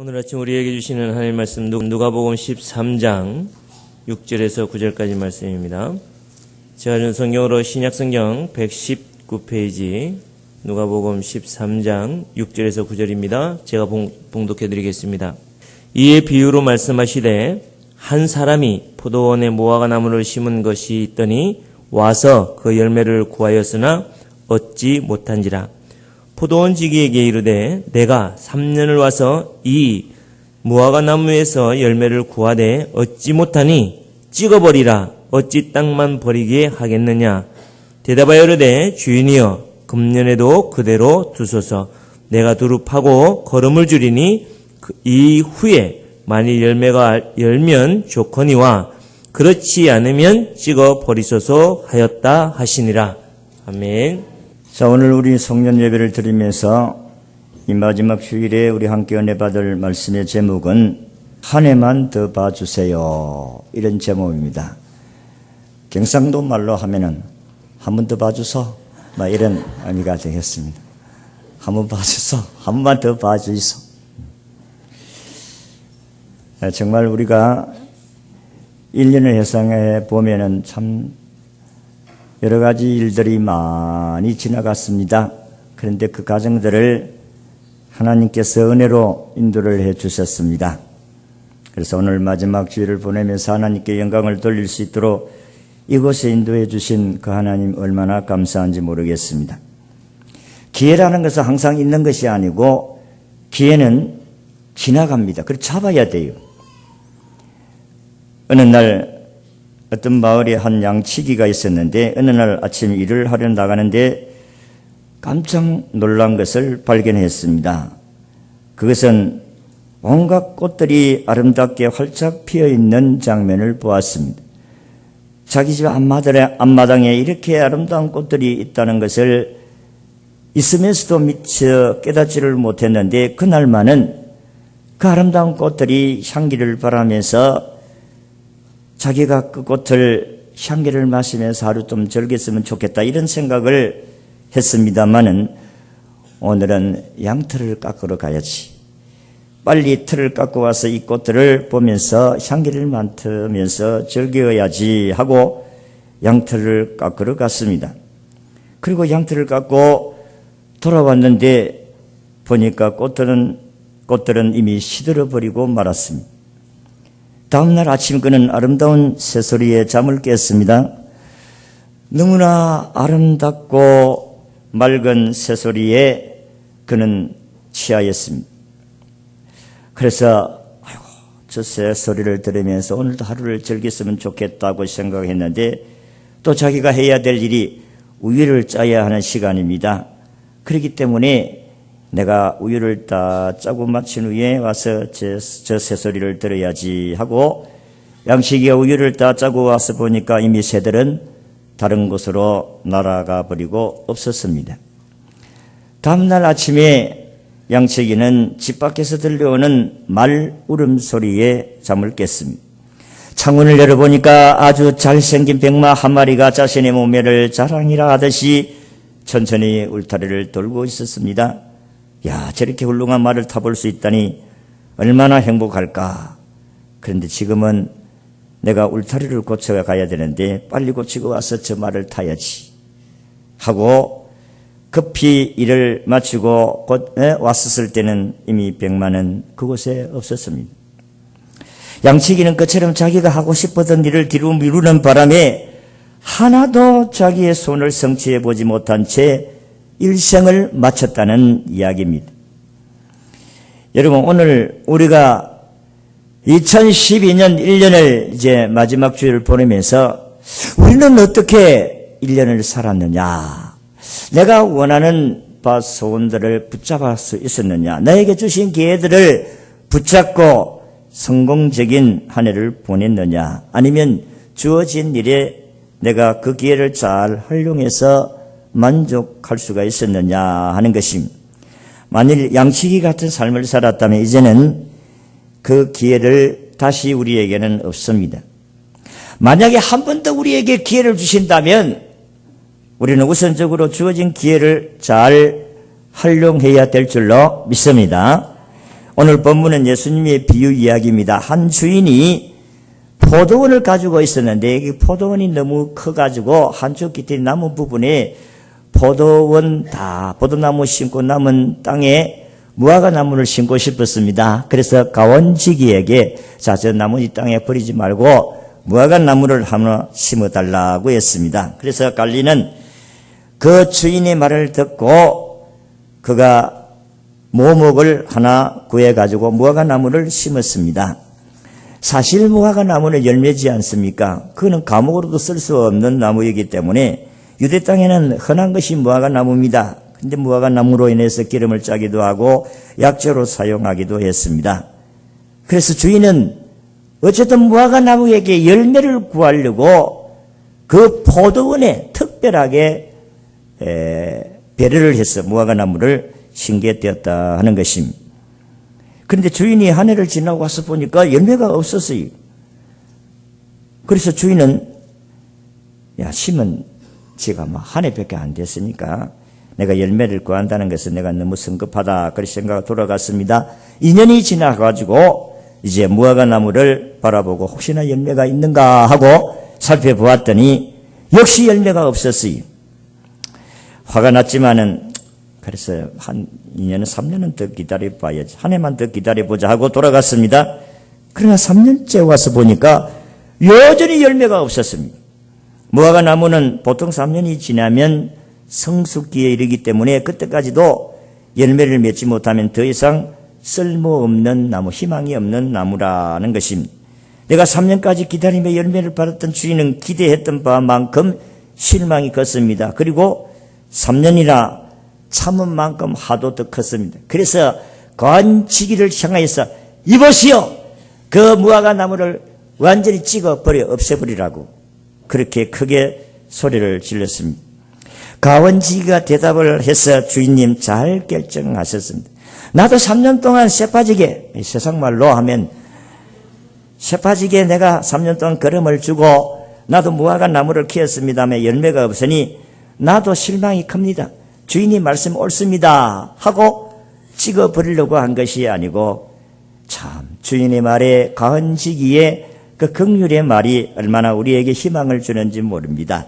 오늘 아침 우리에게 주시는 하나님 말씀 누- 누가복음 13장 6절에서 9절까지 말씀입니다. 제가 준 성경으로 신약성경 119페이지 누가복음 13장 6절에서 9절입니다. 제가 봉, 봉독해 드리겠습니다. 이에 비유로 말씀하시되 한 사람이 포도원에 무화과 나무를 심은 것이 있더니 와서 그 열매를 구하였으나 얻지 못한지라 포도원 지기에게 이르되 내가 3년을 와서 이 무화과 나무에서 열매를 구하되 얻지 못하니 찍어버리라. 어찌 땅만 버리게 하겠느냐? 대답하여 이르되 주인이여 금년에도 그대로 두소서. 내가 두루 파고 걸음을 줄이니 그- 이 후에 만일 열매가 열면 좋거니와 그렇지 않으면 찍어 버리소서 하였다 하시니라. 아멘. 자, 오늘 우리 성년 예배를 드리면서 이 마지막 휴일에 우리 함께 은혜 받을 말씀의 제목은 한 해만 더 봐주세요. 이런 제목입니다. 경상도 말로 하면은 한 번 더 봐주소. 막 이런 의미가 되겠습니다. 한 번 봐주소. 한 번만 더 봐주이소. 네, 정말 우리가 1년을 해상해 보면은 참 여러 가지 일들이 많이 지나갔습니다. 그런데 그 과정들을 하나님께서 은혜로 인도를 해 주셨습니다. 그래서 오늘 마지막 주일을 보내면서 하나님께 영광을 돌릴 수 있도록 이곳에 인도해 주신 그 하나님 얼마나 감사한지 모르겠습니다. 기회라는 것은 항상 있는 것이 아니고 기회는 지나갑니다. 그걸 잡아야 돼요. 어느 날 어떤 마을에 한 양치기가 있었는데 어느 날 아침 일을 하려 나가는데 깜짝 놀란 것을 발견했습니다. 그것은 온갖 꽃들이 아름답게 활짝 피어 있는 장면을 보았습니다. 자기 집 앞마당에, 앞마당에 이렇게 아름다운 꽃들이 있다는 것을 있으면서도 미처 깨닫지를 못했는데 그날만은 그 아름다운 꽃들이 향기를 바라면서 자기가 그 꽃을 향기를 마시면서 하루 좀 즐겼으면 좋겠다 이런 생각을 했습니다마는 오늘은 양털을 깎으러 가야지. 빨리 틀을 깎고 와서 이 꽃들을 보면서 향기를 맡으면서 즐겨야지 하고 양털을 깎으러 갔습니다. 그리고 양털을 깎고 돌아왔는데 보니까 꽃들은 꽃들은 이미 시들어 버리고 말았습니다. 다음날 아침 그는 아름다운 새소리에 잠을 깼습니다. 너무나 아름답고 맑은 새소리에 그는 취하였습니다. 그래서 아이고 저 새소리를 들으면서 오늘도 하루를 즐겼으면 좋겠다고 생각했는데 또 자기가 해야 될 일이 우유를 짜야 하는 시간입니다. 그렇기 때문에 내가 우유를 다 짜고 마친 후에 와서 저, 저 새소리를 들어야지 하고 양식이가 우유를 다 짜고 와서 보니까 이미 새들은 다른 곳으로 날아가 버리고 없었습니다. 다음날 아침에 양치기는 집 밖에서 들려오는 말 울음소리에 잠을 깼습니다. 창문을 열어보니까 아주 잘생긴 백마 한 마리가 자신의 몸매를 자랑이라 하듯이 천천히 울타리를 돌고 있었습니다. 야, 저렇게 훌륭한 말을 타볼 수 있다니 얼마나 행복할까. 그런데 지금은 내가 울타리를 고쳐 가야 되는데 빨리 고치고 와서 저 말을 타야지. 하고 급히 일을 마치고 곧 왔었을 때는 이미 백만은 그곳에 없었습니다. 양치기는 그처럼 자기가 하고 싶었던 일을 뒤로 미루는 바람에 하나도 자기의 손을 성취해 보지 못한 채 일생을 마쳤다는 이야기입니다. 여러분, 오늘 우리가 2012년 1년을 이제 마지막 주일을 보내면서 우리는 어떻게 1년을 살았느냐? 내가 원하는 바 소원들을 붙잡을 수 있었느냐? 나에게 주신 기회들을 붙잡고 성공적인 한 해를 보냈느냐? 아니면 주어진 일에 내가 그 기회를 잘 활용해서 만족할 수가 있었느냐 하는 것입니다. 만일 양치기 같은 삶을 살았다면 이제는 그 기회를 다시 우리에게는 없습니다. 만약에 한 번 더 우리에게 기회를 주신다면 우리는 우선적으로 주어진 기회를 잘 활용해야 될 줄로 믿습니다. 오늘 본문은 예수님의 비유 이야기입니다. 한 주인이 포도원을 가지고 있었는데 이 포도원이 너무 커가지고 한쪽 깃에 남은 부분에 포도원 다 포도나무 심고 남은 땅에 무화과 나무를 심고 싶었습니다. 그래서 가원지기에게 자 저 나무 이 땅에 버리지 말고 무화과 나무를 하나 심어 달라고 했습니다. 그래서 갈리는 그 주인의 말을 듣고 그가 모목을 하나 구해 가지고 무화과 나무를 심었습니다. 사실 무화과 나무는 열매지 않습니까? 그거는 감옥으로도 쓸 수 없는 나무이기 때문에 유대 땅에는 흔한 것이 무화과 나무입니다. 근데 무화과 나무로 인해서 기름을 짜기도 하고 약재로 사용하기도 했습니다. 그래서 주인은 어쨌든 무화과 나무에게 열매를 구하려고 그 포도원에 특별하게 에, 배려를 해서 무화과 나무를 신게되었다 하는 것입니다. 그런데 주인이 한 해를 지나고 와서 보니까 열매가 없었어요. 그래서 주인은 야 심은 지가 뭐 한 해밖에 안 됐으니까 내가 열매를 구한다는 것은 내가 너무 성급하다 그런 생각이 돌아갔습니다. 2년이 지나가지고 이제 무화과 나무를 바라보고 혹시나 열매가 있는가 하고 살펴보았더니 역시 열매가 없었어요. 화가 났지만은 그래서 한 2년은 3년은 더 기다려 봐야지. 한 해만 더 기다려 보자 하고 돌아갔습니다. 그러나 3년째 와서 보니까 여전히 열매가 없었습니다. 무화과 나무는 보통 3년이 지나면 성숙기에 이르기 때문에 그때까지도 열매를 맺지 못하면 더 이상 쓸모없는 나무, 희망이 없는 나무라는 것입니다. 내가 3년까지 기다리며 열매를 받았던 주인은 기대했던 바만큼 실망이 컸습니다. 그리고 3년이나 참은 만큼 하도 더 컸습니다. 그래서 관치기를 향하여서 이보시오! 그 무화과 나무를 완전히 찍어버려 없애버리라고 그렇게 크게 소리를 질렀습니다. 가원지기가 대답을 해서 주인님 잘 결정하셨습니다. 나도 3년 동안 새빠지게 세상 말로 하면 새빠지게 내가 3년 동안 걸음을 주고 나도 무화과 나무를 키웠습니다만 열매가 없으니 나도 실망이 큽니다. 주인이 말씀 옳습니다. 하고 찍어버리려고 한 것이 아니고 참 주인의 말에 가은지기에 그 극률의 말이 얼마나 우리에게 희망을 주는지 모릅니다.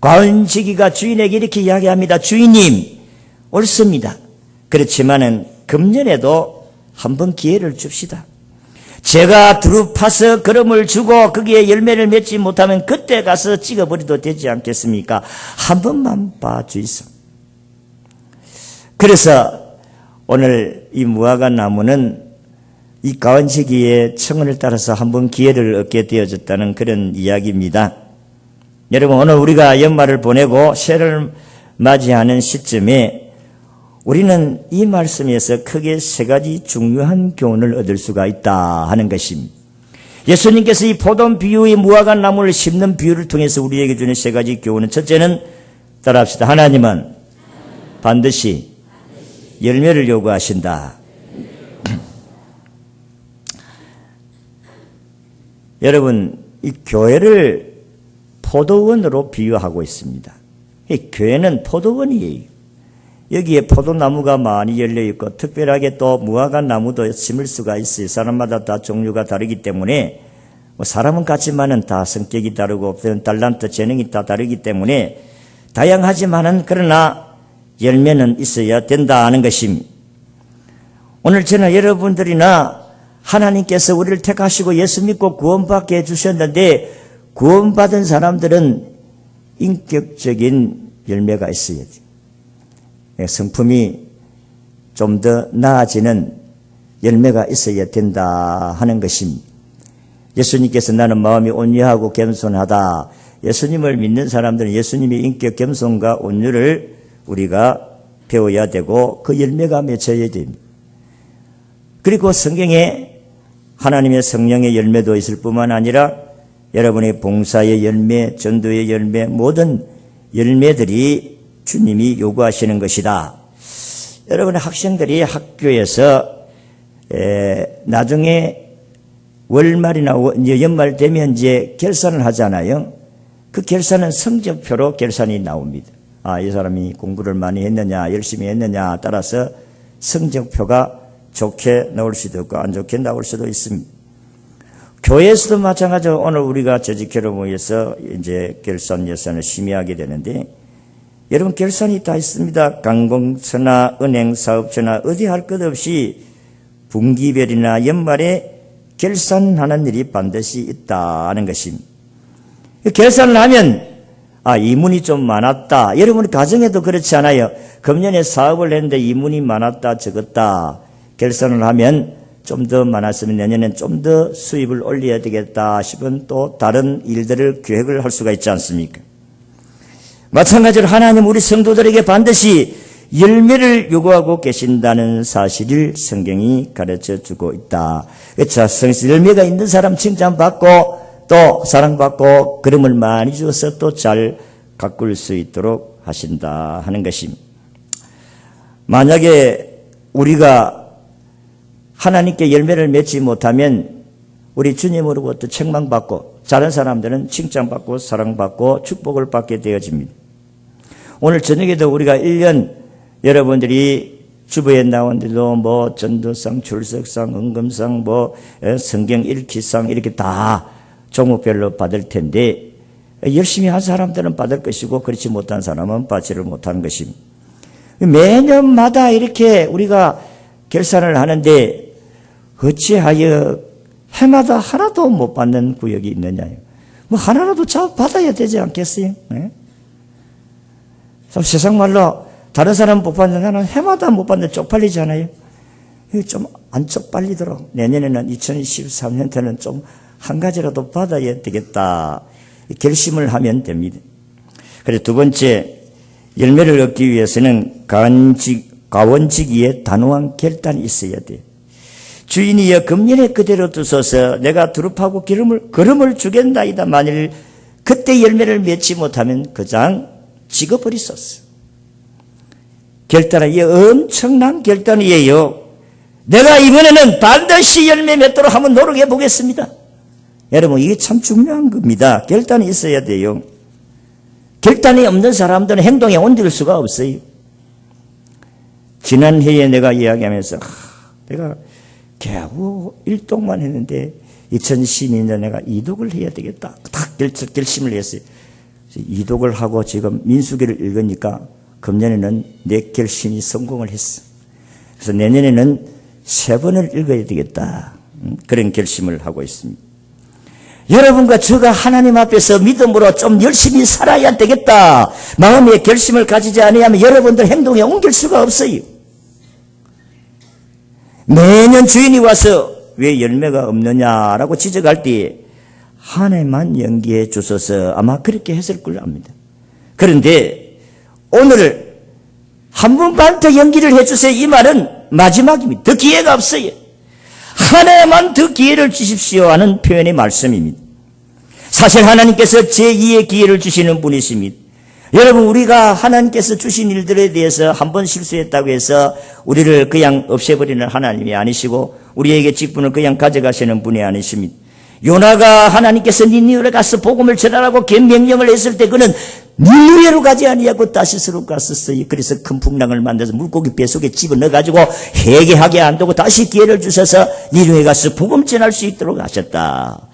과은지기가 주인에게 이렇게 이야기합니다. 주인님, 옳습니다. 그렇지만은 금년에도 한번 기회를 줍시다. 제가 두루 파서 걸음을 주고 거기에 열매를 맺지 못하면 그때 가서 찍어버려도 되지 않겠습니까? 한 번만 봐주이소. 그래서 오늘 이 무화과 나무는 이 가원시기의 청원을 따라서 한번 기회를 얻게 되어졌다는 그런 이야기입니다. 여러분 오늘 우리가 연말을 보내고 새해를 맞이하는 시점에 우리는 이 말씀에서 크게 세 가지 중요한 교훈을 얻을 수가 있다 하는 것입니다. 예수님께서 이 포도 비유의 무화과 나무를 심는 비유를 통해서 우리에게 주는 세 가지 교훈은 첫째는 따라합시다. 하나님은 반드시 열매를 요구하신다. 여러분, 이 교회를 포도원으로 비유하고 있습니다. 이 교회는 포도원이에요. 여기에 포도나무가 많이 열려 있고 특별하게 또 무화과 나무도 심을 수가 있어요. 사람마다 다 종류가 다르기 때문에 뭐 사람은 같지만은 다 성격이 다르고 달란트 재능이 다 다르기 때문에 다양하지만은 그러나 열매는 있어야 된다 하는 것입니다. 오늘 저는 여러분들이나 하나님께서 우리를 택하시고 예수 믿고 구원받게 해주셨는데 구원받은 사람들은 인격적인 열매가 있어야 돼. 예, 성품이 좀 더 나아지는 열매가 있어야 된다 하는 것입니다. 예수님께서 나는 마음이 온유하고 겸손하다. 예수님을 믿는 사람들은 예수님의 인격 겸손과 온유를 우리가 배워야 되고 그 열매가 맺혀야 됩니다. 그리고 성경에 하나님의 성령의 열매도 있을 뿐만 아니라 여러분의 봉사의 열매, 전도의 열매, 모든 열매들이 주님이 요구하시는 것이다. 여러분의 학생들이 학교에서 에, 나중에 월말이나 연말 되면 이제 결산을 하잖아요. 그 결산은 성적표로 결산이 나옵니다. 아, 이 사람이 공부를 많이 했느냐, 열심히 했느냐 따라서 성적표가 좋게 나올 수도 있고 안 좋게 나올 수도 있습니다. 교회에서도 마찬가지로 오늘 우리가 재직회로 모여서 이제 결산 예산을 심의하게 되는데 여러분 결산이 다 있습니다. 관공서나 은행 사업처나 어디 할 것 없이 분기별이나 연말에 결산하는 일이 반드시 있다는 것입니다. 결산을 하면 아 이문이 좀 많았다. 여러분 가정에도 그렇지 않아요. 금년에 사업을 했는데 이문이 많았다 적었다. 결산을 하면 좀 더 많았으면 내년엔 좀 더 수입을 올려야 되겠다 싶은 또 다른 일들을 계획을 할 수가 있지 않습니까? 마찬가지로 하나님 우리 성도들에게 반드시 열매를 요구하고 계신다는 사실을 성경이 가르쳐 주고 있다. 자, 성실 열매가 있는 사람 칭찬받고 또 사랑받고 그름을 많이 주어서 또 잘 가꿀 수 있도록 하신다 하는 것입니다. 만약에 우리가 하나님께 열매를 맺지 못하면 우리 주님으로부터 책망받고 다른 사람들은 칭찬받고 사랑받고 축복을 받게 되어집니다. 오늘 저녁에도 우리가 1년 여러분들이 주부에 나온데도 뭐 전도상, 출석상, 은금상, 뭐 성경 읽기상 이렇게 다 종목별로 받을 텐데 열심히 한 사람들은 받을 것이고 그렇지 못한 사람은 받지를 못하는 것입니다. 매년마다 이렇게 우리가 결산을 하는데 어찌하여 해마다 하나도 못 받는 구역이 있느냐요. 뭐 하나라도 자 받아야 되지 않겠어요? 네? 세상 말로 다른 사람 못 받는 나는 해마다 못 받는 쪽팔리잖아요. 좀 안 쪽팔리도록 내년에는 2023년에는 좀 한 가지라도 받아야 되겠다. 결심을 하면 됩니다. 그래서 두 번째 열매를 얻기 위해서는 가원직, 가원직위에 단호한 결단이 있어야 돼. 주인이여 금년에 그대로 두소서 내가 두릅하고 기름을 걸음을 주겠나이다. 만일 그때 열매를 맺지 못하면 그장 찍어버리소서. 결단은 이 엄청난 결단이에요. 내가 이번에는 반드시 열매 맺도록 한번 노력해 보겠습니다. 여러분 이게 참 중요한 겁니다. 결단이 있어야 돼요. 결단이 없는 사람들은 행동에 옮길 수가 없어요. 지난 해에 내가 이야기하면서 하, 내가 겨우 일독만 했는데 2012년에 내가 이독을 해야 되겠다. 딱 결, 결심을 했어요. 이독을 하고 지금 민수기를 읽으니까 금년에는 내 결심이 성공을 했어. 그래서 내년에는 세 번을 읽어야 되겠다. 음, 그런 결심을 하고 있습니다. 여러분과 저가 하나님 앞에서 믿음으로 좀 열심히 살아야 되겠다. 마음의 결심을 가지지 않으면 여러분들 행동에 옮길 수가 없어요. 매년 주인이 와서 왜 열매가 없느냐라고 지적할 때 한 해만 연기해 주셔서 아마 그렇게 했을 걸 압니다. 그런데 오늘 한 번만 더 연기를 해주세요. 이 말은 마지막입니다. 더 기회가 없어요. 한 해만 더 기회를 주십시오 하는 표현의 말씀입니다. 사실 하나님께서 제2의 기회를 주시는 분이십니다. 여러분 우리가 하나님께서 주신 일들에 대해서 한 번 실수했다고 해서 우리를 그냥 없애버리는 하나님이 아니시고 우리에게 직분을 그냥 가져가시는 분이 아니십니다. 요나가 하나님께서 니니웨로 가서 복음을 전하라고 명령을 했을 때 그는 니니웨로 가지 아니하고 다시스로 갔었어요. 그래서 큰 풍랑을 만들어서 물고기 뱃속에 집어넣어가지고 회개하게 안 두고 다시 기회를 주셔서 니니웨 가서 복음 전할 수 있도록 하셨다.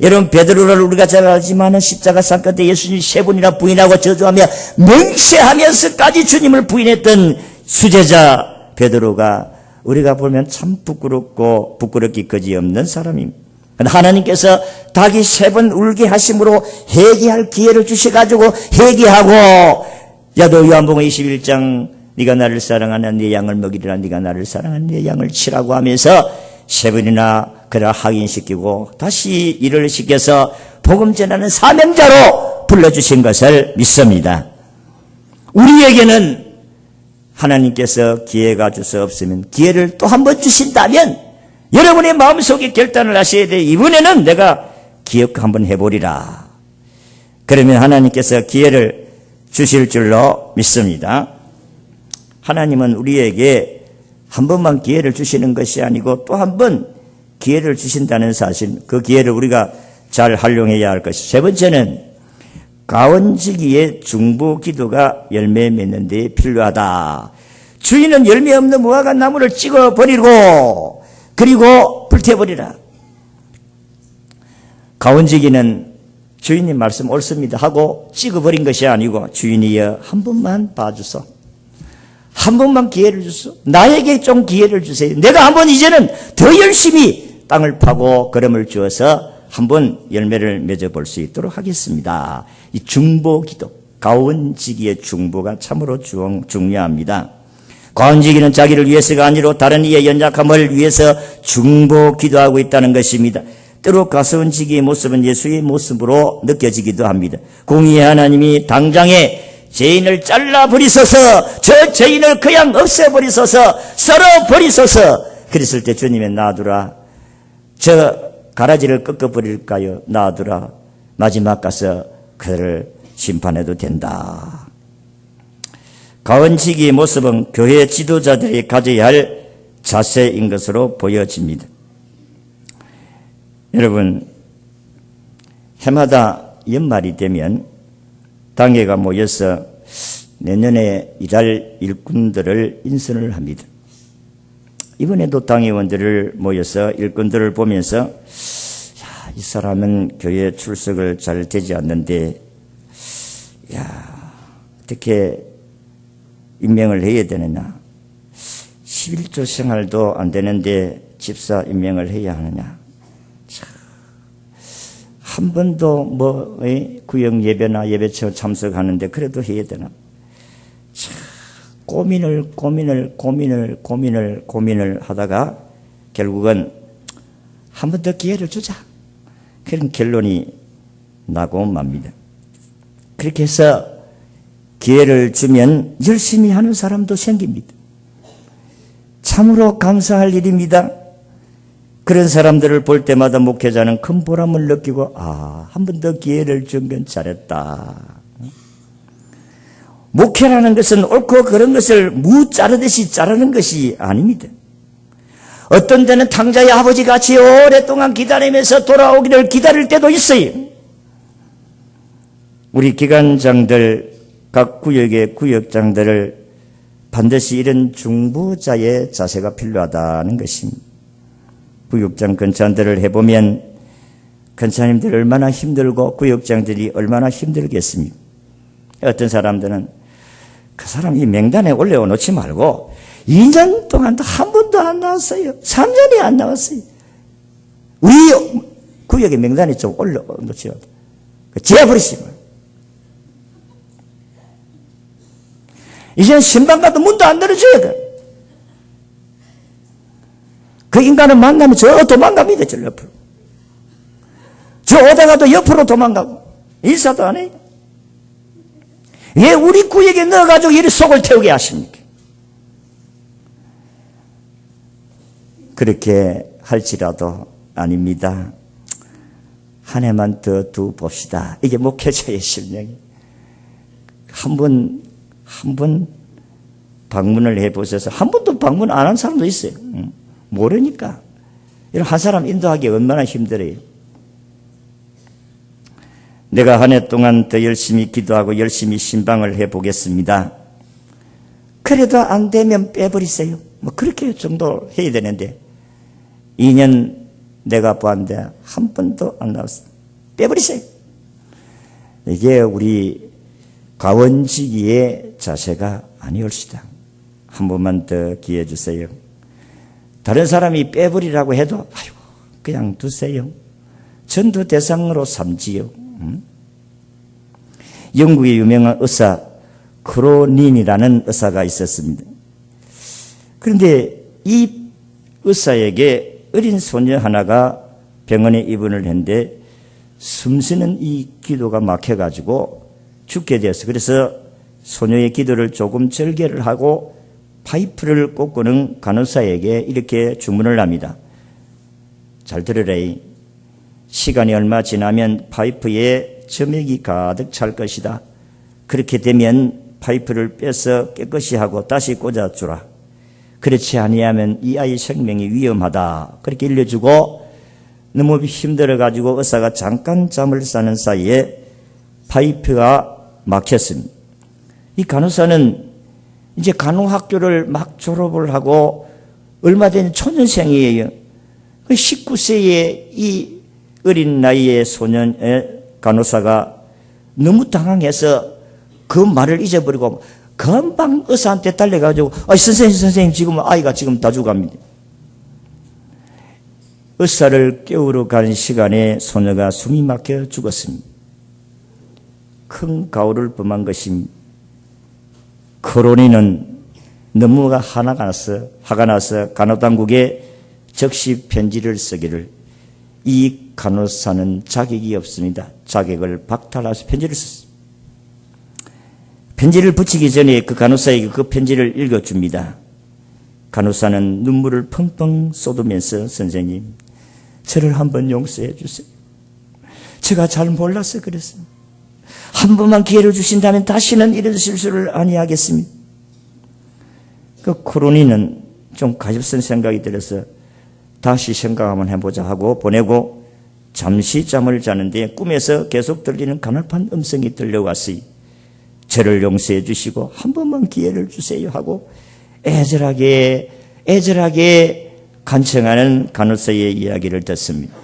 여러분 베드로를 우리가 잘 알지만 십자가 사건 때 예수님 세 번이나 부인하고 저주하며 맹세하면서까지 주님을 부인했던 수제자 베드로가 우리가 보면 참 부끄럽고 부끄럽기 거지없는 사람입니다. 하나님께서 닭이 세 번 울게 하심으로 회개할 기회를 주셔가지고 회개하고 야도 요한복음 21장 네가 나를 사랑하는 네 양을 먹이리라 네가 나를 사랑하는 네 양을 치라고 하면서 세 번이나 그를 확인시키고 다시 일을 시켜서 복음 전하는 사명자로 불러주신 것을 믿습니다. 우리에게는 하나님께서 기회가 주서 없으면 기회를 또 한 번 주신다면 여러분의 마음속에 결단을 하셔야 돼. 이번에는 내가 기억 한번 해보리라. 그러면 하나님께서 기회를 주실 줄로 믿습니다. 하나님은 우리에게 한 번만 기회를 주시는 것이 아니고 또 한 번 기회를 주신다는 사실, 그 기회를 우리가 잘 활용해야 할 것이. 세 번째는 가원지기의 중보 기도가 열매 맺는 데 필요하다. 주인은 열매 없는 무화과 나무를 찍어 버리고 그리고 불태버리라. 가원지기는 주인님 말씀 옳습니다 하고 찍어버린 것이 아니고 주인이여 한 번만 봐주소. 한 번만 기회를 주소. 나에게 좀 기회를 주세요. 내가 한번 이제는 더 열심히 땅을 파고 걸음을 주어서 한번 열매를 맺어볼 수 있도록 하겠습니다. 이 중보기도, 가원지기의 중보가 참으로 중, 중요합니다. 가원지기는 자기를 위해서가 아니라 다른 이의 연약함을 위해서 중보 기도하고 있다는 것입니다. 때로 가서원지기의 모습은 예수의 모습으로 느껴지기도 합니다. 공의의 하나님이 당장에 죄인을 잘라버리소서 저 죄인을 그냥 없애버리소서 썰어버리소서. 그랬을 때 주님의 놔두라 저 가라지를 꺾어버릴까요? 놔두라. 마지막 가서 그를 심판해도 된다. 가원치기의 모습은 교회 지도자들이 가져야 할 자세인 것으로 보여집니다. 여러분 해마다 연말이 되면 당회가 모여서 내년에 일할 일꾼들을 인선을 합니다. 이번에도 당회원들을 모여서 일꾼들을 보면서 야, 이 사람은 교회 출석을 잘 되지 않는데 야, 어떻게 임명을 해야 되느냐 11조 생활도 안 되는데 집사 임명을 해야 하느냐 한 번도 뭐 에? 구역 예배나 예배처 참석하는데 그래도 해야 되나? 참 고민을 고민을 고민을 고민을 고민을 하다가 결국은 한 번 더 기회를 주자. 그런 결론이 나고 맙니다. 그렇게 해서 기회를 주면 열심히 하는 사람도 생깁니다. 참으로 감사할 일입니다. 그런 사람들을 볼 때마다 목회자는 큰 보람을 느끼고 아, 한 번 더 기회를 준건 잘했다. 목회라는 것은 옳고 그런 것을 무 자르듯이 자르는 것이 아닙니다. 어떤 때는 탕자의 아버지 같이 오랫동안 기다리면서 돌아오기를 기다릴 때도 있어요. 우리 기관장들, 각 구역의 구역장들을 반드시 이런 중보자의 자세가 필요하다는 것입니다. 구역장 근찬들을 해보면 근찬님들 얼마나 힘들고 구역장들이 얼마나 힘들겠습니까? 어떤 사람들은 그 사람이 명단에 올려 놓지 말고 2년 동안 도 한 번도 안 나왔어요. 3년이 안 나왔어요. 우리 구역의 명단에 좀 올려 놓지 말고. 지어버리시면. 이제는 신방 가도 문도 안 열어줘야 돼. 그 인간을 만나면 저 도망갑니다, 저 옆으로. 저 오다가도 옆으로 도망가고, 인사도 안 해요. 왜 우리 구역에 넣어가지고 이리 속을 태우게 하십니까? 그렇게 할지라도 아닙니다. 한 해만 더 두 봅시다. 이게 목회자의 실력이. 한 번, 한 번 방문을 해 보셔서 한 번도 방문 안 한 사람도 있어요. 모르니까. 이런 한 사람 인도하기 얼마나 힘들어요. 내가 한 해 동안 더 열심히 기도하고 열심히 신방을 해 보겠습니다. 그래도 안 되면 빼버리세요. 뭐 그렇게 정도 해야 되는데 2년 내가 보았는데 한 번도 안 나왔어요. 빼버리세요. 이게 우리 가원지기의 자세가 아니올시다. 한 번만 더 기회 주세요. 다른 사람이 빼버리라고 해도 아이고 그냥 두세요. 전도 대상으로 삼지요. 음? 영국의 유명한 의사 크로닌이라는 의사가 있었습니다. 그런데 이 의사에게 어린 소녀 하나가 병원에 입원을 했는데 숨쉬는 이 기도가 막혀가지고 죽게 되었어. 그래서 소녀의 기도를 조금 절개를 하고 파이프를 꽂고는 간호사에게 이렇게 주문을 합니다. 잘 들으래. 시간이 얼마 지나면 파이프에 점액이 가득 찰 것이다. 그렇게 되면 파이프를 빼서 깨끗이 하고 다시 꽂아주라. 그렇지 아니하면 이 아이 생명이 위험하다. 그렇게 일러주고 너무 힘들어가지고 의사가 잠깐 잠을 싸는 사이에 파이프가 막혔습니다. 이 간호사는 이제 간호학교를 막 졸업을 하고 얼마 된 초년생이에요. 19세의 이 어린 나이의 소년의 간호사가 너무 당황해서 그 말을 잊어버리고 금방 의사한테 달려가지고 아 선생님 선생님 지금 아이가 지금 다 죽어갑니다. 의사를 깨우러 가는 시간에 소녀가 숨이 막혀 죽었습니다. 큰 가오를 범한 것입니다. 코로니는 너무가 화나가 나서 화가 나서 간호당국에 적시 편지를 쓰기를 이 간호사는 자격이 없습니다. 자격을 박탈해서 편지를 썼습니다. 편지를 붙이기 전에 그 간호사에게 그 편지를 읽어줍니다. 간호사는 눈물을 펑펑 쏟으면서 선생님, 저를 한번 용서해 주세요. 제가 잘 몰라서 그랬습니다. 한 번만 기회를 주신다면 다시는 이런 실수를 아니하겠습니다. 그 코로니는 좀 가집선 생각이 들어서 다시 생각 한번 해보자 하고 보내고 잠시 잠을 자는데 꿈에서 계속 들리는 가늘판 음성이 들려왔으니 저를 용서해 주시고 한 번만 기회를 주세요 하고 애절하게 애절하게 간청하는 간호사의 이야기를 듣습니다.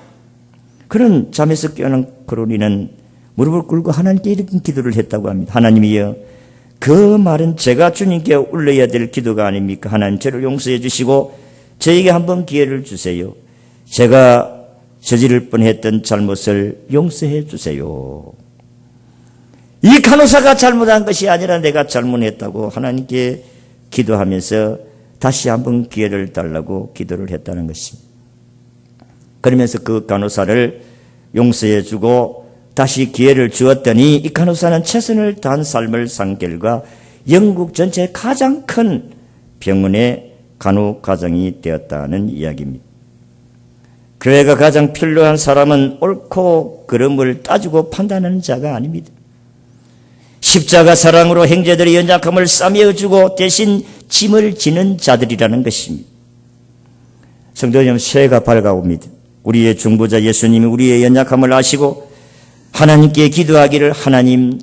그런 잠에서 깨어난 그로니는 무릎을 꿇고 하나님께 이렇게 기도를 했다고 합니다. 하나님이여 그 말은 제가 주님께 올려야 될 기도가 아닙니까? 하나님 저를 용서해 주시고 저에게 한번 기회를 주세요. 제가 저지를 뻔했던 잘못을 용서해 주세요. 이 간호사가 잘못한 것이 아니라 내가 잘못했다고 하나님께 기도하면서 다시 한번 기회를 달라고 기도를 했다는 것입니다. 그러면서 그 간호사를 용서해 주고 다시 기회를 주었더니 이 간호사는 최선을 다한 삶을 산 결과 영국 전체 가장 큰 병원의 간호 가정이 되었다는 이야기입니다. 교회가 가장 필요한 사람은 옳고 그름을 따지고 판단하는 자가 아닙니다. 십자가 사랑으로 형제들의 연약함을 싸매어주고 대신 짐을 지는 자들이라는 것입니다. 성도 여러분, 새해가 밝아옵니다. 우리의 중보자 예수님이 우리의 연약함을 아시고 하나님께 기도하기를 하나님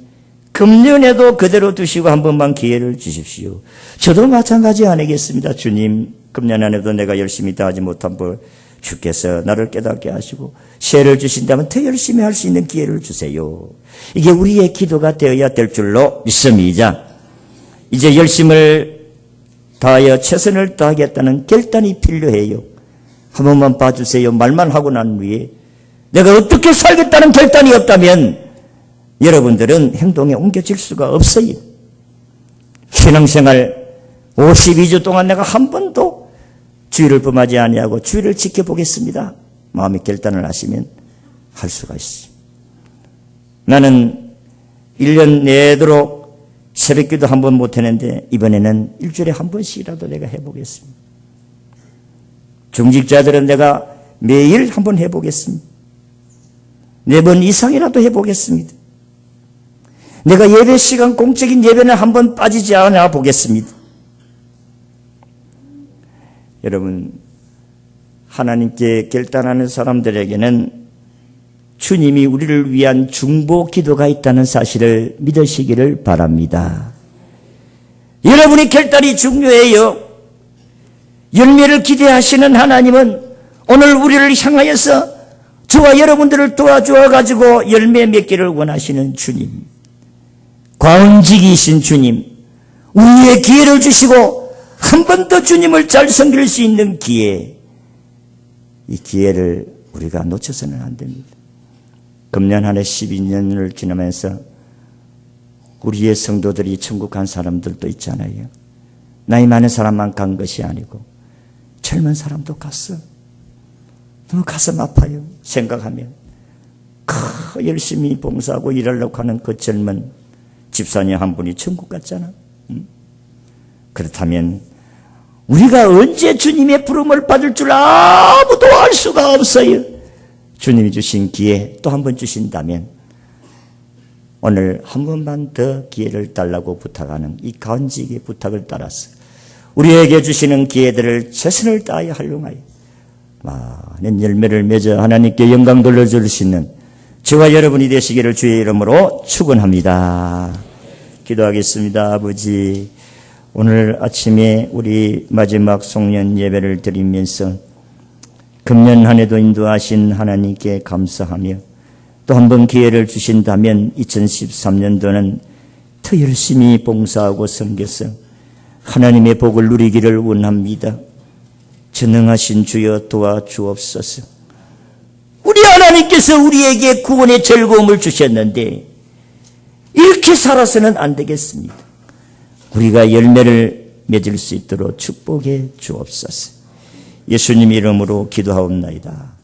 금년에도 그대로 두시고 한 번만 기회를 주십시오. 저도 마찬가지 아니겠습니다. 주님, 금년 안에도 내가 열심히 다하지 못한 법 주께서 나를 깨닫게 하시고 새해를 주신다면 더 열심히 할 수 있는 기회를 주세요. 이게 우리의 기도가 되어야 될 줄로 믿습니다. 이제 열심을 다하여 최선을 다하겠다는 결단이 필요해요. 한 번만 봐주세요. 말만 하고 난 후에 내가 어떻게 살겠다는 결단이 없다면 여러분들은 행동에 옮겨질 수가 없어요. 신앙생활 52주 동안 내가 한 번도 주의를 범하지 아니하고 주의를 지켜보겠습니다. 마음의 결단을 하시면 할 수가 있어요. 나는 1년 내도록 새벽기도 한 번 못했는데 이번에는 일주일에 한 번씩이라도 내가 해보겠습니다. 중직자들은 내가 매일 한 번 해보겠습니다. 네 번 이상이라도 해보겠습니다. 내가 예배 시간 공적인 예배는 한 번 빠지지 않아 보겠습니다. 여러분, 하나님께 결단하는 사람들에게는 주님이 우리를 위한 중보 기도가 있다는 사실을 믿으시기를 바랍니다. 여러분의 결단이 중요해요. 열매를 기대하시는 하나님은 오늘 우리를 향하여서 저와 여러분들을 도와주어 가지고 열매 맺기를 원하시는 주님. 과언직이신 주님. 우리의 기회를 주시고 한 번 더 주님을 잘 섬길 수 있는 기회. 이 기회를 우리가 놓쳐서는 안 됩니다. 금년 한 해 12년을 지나면서 우리의 성도들이 천국 간 사람들도 있잖아요. 나이 많은 사람만 간 것이 아니고 젊은 사람도 갔어. 너무 가슴 아파요. 생각하면. 크, 열심히 봉사하고 일하려고 하는 그 젊은 집사님 한 분이 천국 갔잖아. 응? 그렇다면 우리가 언제 주님의 부름을 받을 줄 아무도 알 수가 없어요. 주님이 주신 기회 또 한 번 주신다면 오늘 한 번만 더 기회를 달라고 부탁하는 이 간직의 부탁을 따라서 우리에게 주시는 기회들을 최선을 다하여 활용하여 많은 열매를 맺어 하나님께 영광 돌려줄 수 있는 저와 여러분이 되시기를 주의 이름으로 축원합니다. 기도하겠습니다. 아버지 오늘 아침에 우리 마지막 송년 예배를 드리면서 금년 한 해도 인도하신 하나님께 감사하며 또 한 번 기회를 주신다면 2013년도는 더 열심히 봉사하고 섬겨서 하나님의 복을 누리기를 원합니다. 전능하신 주여 도와주옵소서. 우리 하나님께서 우리에게 구원의 즐거움을 주셨는데 이렇게 살아서는 안 되겠습니다. 우리가 열매를 맺을 수 있도록 축복해 주옵소서. 예수님 이름으로 기도하옵나이다.